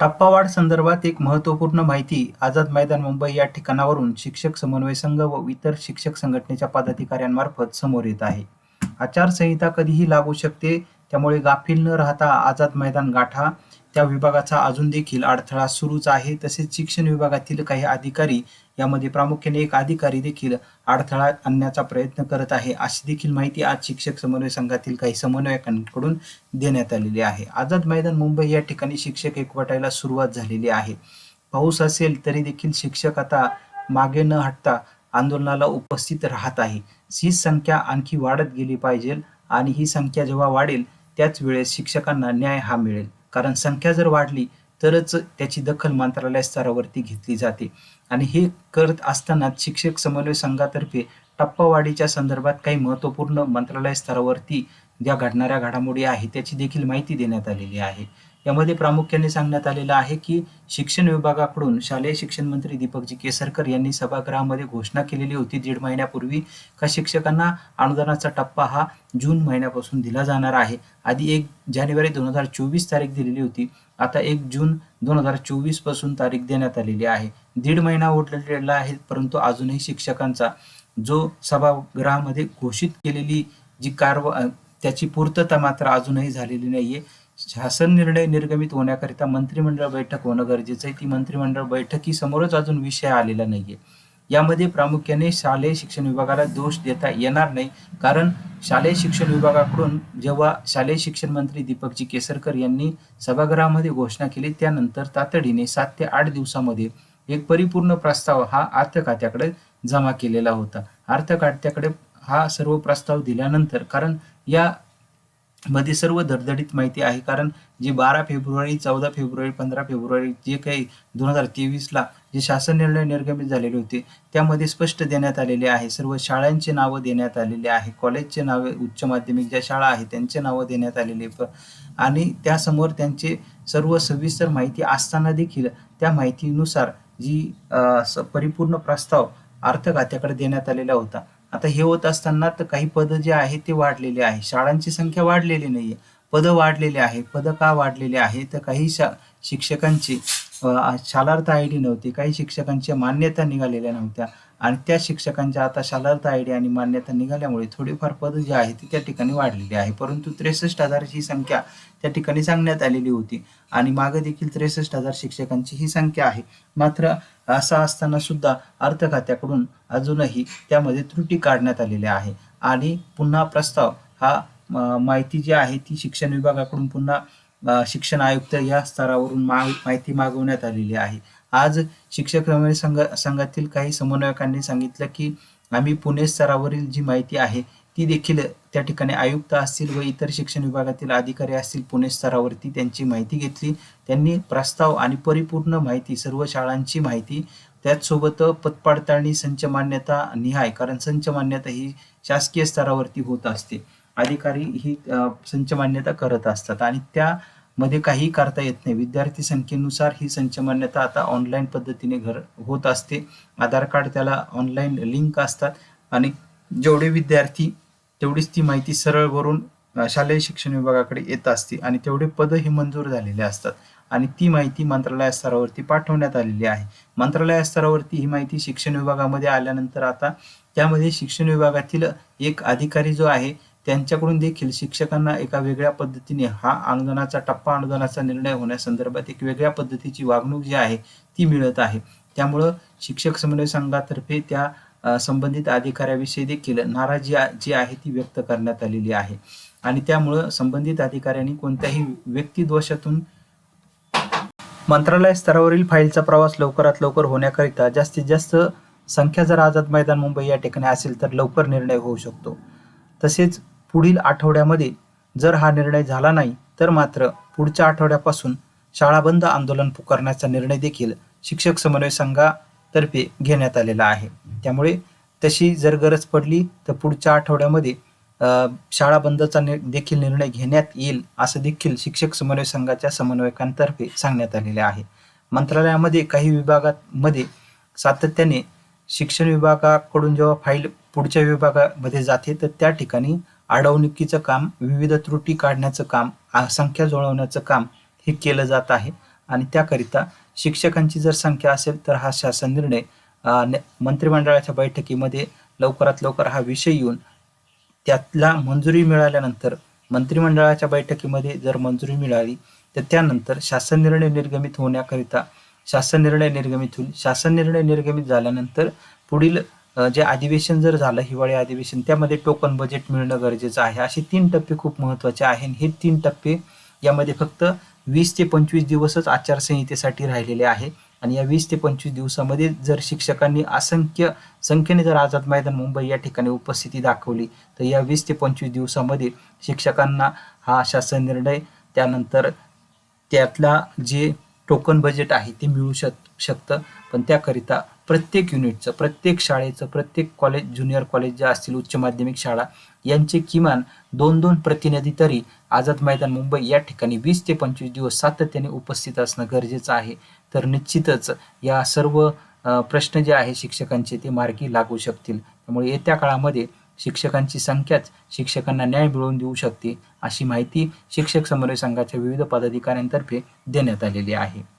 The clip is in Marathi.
टप्पावाढ संदर्भात एक महत्त्वपूर्ण माहिती आझाद मैदान मुंबई या ठिकाणावरून शिक्षक समन्वय संघ व इतर शिक्षक संघटनेच्या पदाधिकाऱ्यांमार्फत समोर येत आहे. आचारसंहिता कधीही लागू शकते त्यामुळे गाफील न राहता आझाद मैदान गाठा. त्या विभागाचा अजून देखील अडथळा सुरूच आहे. तसेच शिक्षण विभागातील काही अधिकारी यामध्ये प्रामुख्याने एक अधिकारी देखील अडथळा आणण्याचा प्रयत्न करत आहे अशी देखील माहिती आज शिक्षक समन्वय संघातील काही समन्वयकांकडून देण्यात आलेली आहे. आझाद मैदान मुंबई या ठिकाणी शिक्षक एकवटायला सुरुवात झालेली आहे. पाऊस असेल तरी देखील शिक्षक आता मागे न हटता आंदोलनाला उपस्थित राहत आहे. ही संख्या आणखी वाढत गेली पाहिजे आणि ही संख्या जेव्हा वाढेल त्याच वेळेस शिक्षकांना न्याय हा मिळेल. कारण संख्या जर वाढली तरच त्याची दखल मंत्रालय स्तरावरती घेतली जाते. आणि हे करत असतानाच शिक्षक समन्वय संघातर्फे टप्पावाढीच्या संदर्भात काही महत्त्वपूर्ण मंत्रालय स्तरावरती ज्या घडणाऱ्या घडामोडी आहेत त्याची देखील माहिती देण्यात आलेली आहे. यामध्ये प्रामुख्याने सांगण्यात आलेलं आहे की शिक्षण विभागाकडून शालेय शिक्षण मंत्री दीपकजी केसरकर यांनी सभागृहामध्ये घोषणा केलेली होती दीड महिन्यापूर्वी का शिक्षकांना अनुदानाचा टप्पा हा जून महिन्यापासून दिला जाणार आहे. आधी एक जानेवारी दोन हजार चोवीस तारीख दिलेली होती. आता एक जून दोन हजार चोवीसपासून तारीख देण्यात आलेली आहे. दीड महिना ओढलेला आहे परंतु अजूनही शिक्षकांचा जो सभागृहामध्ये घोषित केलेली जी कारवा त्याची पूर्तता मात्र अजूनही झालेली नाहीये. शासन निर्णय निर्गमित होण्याकरिता मंत्रिमंडळ बैठक होणं गरजेचं आहे. ती मंत्रिमंडळ बैठकीसमोरच अजून विषय आलेला नाहीये. यामध्ये प्रामुख्याने शालेय शिक्षण विभागाला दोष देता येणार नाही. कारण शालेय शिक्षण विभागाकडून जेव्हा शालेय शिक्षण मंत्री दीपकजी केसरकर यांनी सभागृहामध्ये घोषणा केली त्यानंतर तातडीने सात ते आठ दिवसामध्ये एक परिपूर्ण प्रस्ताव हा अर्थ खात्याकडे जमा केलेला होता. अर्थ खात्याकडे हा सर्व प्रस्ताव दिल्यानंतर कारण या मध्ये सर्व धडधडीत माहिती आहे. कारण जे बारा फेब्रुवारी चौदा फेब्रुवारी पंधरा फेब्रुवारी जे काही दोन हजार तेवीसला जे शासन निर्णय निर्गमित झालेले होते त्यामध्ये स्पष्ट देण्यात आलेले आहे. सर्व शाळांचे नावं देण्यात आलेले आहे. कॉलेजचे नावे उच्च माध्यमिक ज्या शाळा आहेत त्यांचे नावं देण्यात आलेले आणि त्यासमोर त्यांचे सर्व सविस्तर माहिती असताना देखील त्या माहितीनुसार जी परिपूर्ण प्रस्ताव अर्थ खात्याकडे देण्यात आलेला होता. आता हे होत असताना तर काही पदं जे आहेत ते वाढलेले आहे. शाळांची संख्या वाढलेली नाहीये. पदं वाढलेले आहे पदं का वाढलेले आहे तर काही शा शिक्षकांची शालार्थ आय डी नव्हती. काही शिक्षकांच्या मान्यता निघालेल्या नव्हत्या. आणि त्या शिक्षकांच्या आता शालार्थ आय डी आणि मान्यता निघाल्यामुळे थोडीफार पदं जी आहे ती त्या ठिकाणी वाढलेली आहे. परंतु त्रेसष्ट हजारची संख्या त्या ठिकाणी सांगण्यात आलेली होती. आणि मागे देखील त्रेसष्ट हजार शिक्षकांची ही संख्या आहे. मात्र असा असताना सुद्धा अर्थ खात्याकडून अजूनही त्यामध्ये त्रुटी काढण्यात आलेल्या आहे. आणि पुन्हा प्रस्ताव हा माहिती जी आहे ती शिक्षण विभागाकडून पुन्हा शिक्षण आयुक्त या स्तरावरून माहिती मागवण्यात आलेली आहे. आज शिक्षक संघ संघातील काही समन्वयकांनी सांगितलं की आम्ही पुणे स्तरावरील जी माहिती आहे ती देखील त्या ठिकाणी आयुक्त असतील व इतर शिक्षण विभागातील अधिकारी असतील पुणे स्तरावरती त्यांची माहिती घेतली. त्यांनी प्रस्ताव आणि परिपूर्ण माहिती सर्व शाळांची माहिती त्याचसोबत पदपाडताळणी संच मान्यता निहाय कारण संच मान्यता ही शासकीय स्तरावरती होत असते. अधिकारी ही संच मान्यता करत असतात आणि त्या मध्ये काही करता येत नाही. विद्यार्थी संख्येनुसार ही संच मान्यता आता ऑनलाईन पद्धतीने घर होत असते. आधार कार्ड त्याला ऑनलाईन लिंक असतात आणि जेवढे विद्यार्थी तेवढीच ती माहिती सरळ भरून शालेय शिक्षण विभागाकडे येत असते आणि तेवढे पद ही मंजूर झालेले असतात. आणि ती माहिती मंत्रालय स्तरावरती पाठवण्यात आलेली आहे. मंत्रालय स्तरावरती ही माहिती शिक्षण विभागामध्ये आल्यानंतर आता त्यामध्ये शिक्षण विभागातील एक अधिकारी जो आहे त्यांच्याकडून देखील शिक्षकांना एका वेगळ्या पद्धतीने हा अनुदानाचा टप्पा अनुदानाचा निर्णय होण्यासंदर्भात एक वेगळ्या पद्धतीची वागणूक जी आहे ती मिळत आहे. त्यामुळं शिक्षक समन्वय संघातर्फे त्या संबंधित अधिकाऱ्याविषयी देखील नाराजी जी आहे ती व्यक्त करण्यात आलेली आहे. आणि त्यामुळं संबंधित अधिकाऱ्यांनी कोणत्याही व्यक्तिदोषातून मंत्रालय स्तरावरील फाईलचा प्रवास लवकरात लवकर होण्याकरिता जास्तीत जास्त संख्या जर आझाद मैदान मुंबई या ठिकाणी असेल तर लवकर निर्णय होऊ शकतो. तसेच पुढील आठवड्यामध्ये जर हा निर्णय झाला नाही तर मात्र पुढच्या आठवड्यापासून शाळा बंद आंदोलन पुकारण्याचा निर्णय देखील शिक्षक समन्वय संघा तर्फे घेण्यात आलेला आहे. त्यामुळे तशी जर गरज पडली तर पुढच्या आठवड्यामध्ये शाळा बंदचा देखील निर्णय घेण्यात येईल असं देखील शिक्षक समन्वय संघाच्या समन्वयकांतर्फे सांगण्यात आलेले आहे. मंत्रालयामध्ये काही विभागांमध्ये सातत्याने शिक्षण विभागाकडून जेव्हा फाईल पुढच्या विभागामध्ये जाते तर त्या ठिकाणी अडवणुकीचं काम विविध त्रुटी काढण्याचं काम संख्या जुळवण्याचं काम हे केलं जात आहे. आणि त्याकरिता शिक्षकांची जर संख्या असेल तर हा शासन निर्णय न- मंत्रिमंडळाच्या बैठकीमध्ये लवकरात लवकर हा विषय येऊन त्यातला मंजुरी मिळाल्यानंतर मंत्रिमंडळाच्या बैठकीमध्ये जर मंजुरी मिळाली तर त्यानंतर शासन निर्णय निर्गमित होण्याकरिता शासन निर्णय निर्गमित होईल शासन निर्णय निर्गमित झाल्यानंतर पुढील जे अधिवेशन जर झालं हिवाळी अधिवेशन त्यामध्ये टोकन बजेट मिळणं गरजेचं आहे. असे तीन टप्पे खूप महत्त्वाचे आहे आणि हे तीन टप्पे यामध्ये फक्त वीस ते पंचवीस दिवसच आचारसंहितेसाठी राहिलेले आहे. आणि या वीस ते पंचवीस दिवसामध्ये जर शिक्षकांनी असंख्य संख्येने जर आझाद मैदान मुंबई या ठिकाणी उपस्थिती दाखवली तर या वीस ते पंचवीस दिवसामध्ये शिक्षकांना हा शासन निर्णय त्यानंतर त्यातला जे टोकन बजेट आहे ते मिळू शक शकतं. पण त्याकरिता प्रत्येक युनिटचं प्रत्येक शाळेचं प्रत्येक कॉलेज ज्युनियर कॉलेज जे असतील उच्च माध्यमिक शाळा यांचे किमान दोन दोन प्रतिनिधी तरी आझाद मैदान मुंबई या ठिकाणी वीस ते पंचवीस दिवस सातत्याने उपस्थित असणं गरजेचं आहे. तर निश्चितच या सर्व प्रश्न जे आहे शिक्षकांचे ते मार्गी लागू शकतील. त्यामुळे येत्या काळामध्ये शिक्षकांची संख्याच शिक्षकांना न्याय मिळवून देऊ शकते अशी माहिती शिक्षक समन्वय संघाच्या विविध पदाधिकाऱ्यांतर्फे देण्यात आलेली आहे.